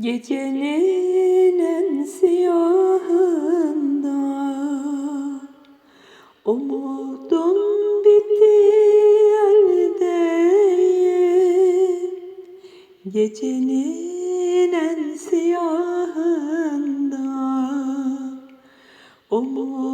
Gecenin en siyahında Umudum bitti yerdeyim. Gecenin en siyahında Umudum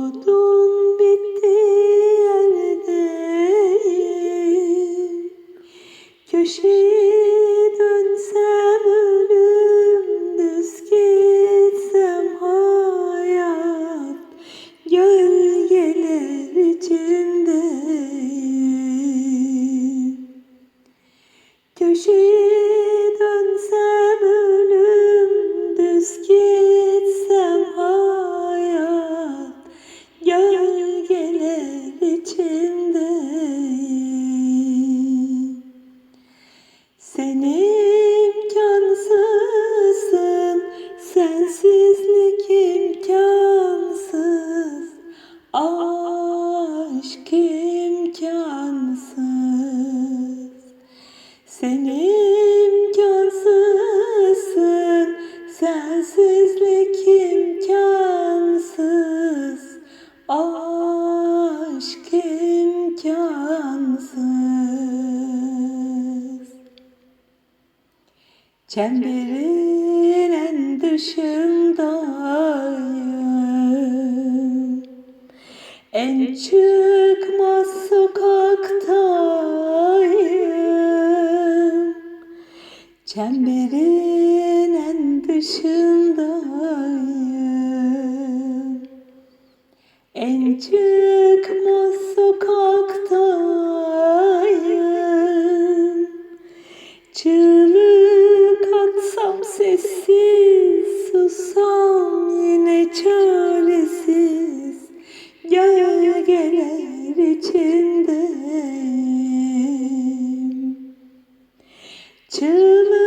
Gölgeler içindeyim Çemberin en dışındayım. En çıkmaz sokaktayım. Çemberin en dışındayım. En çıkmaz Yıkılsam yine çaresiz Gölgeler içinde. Çığlık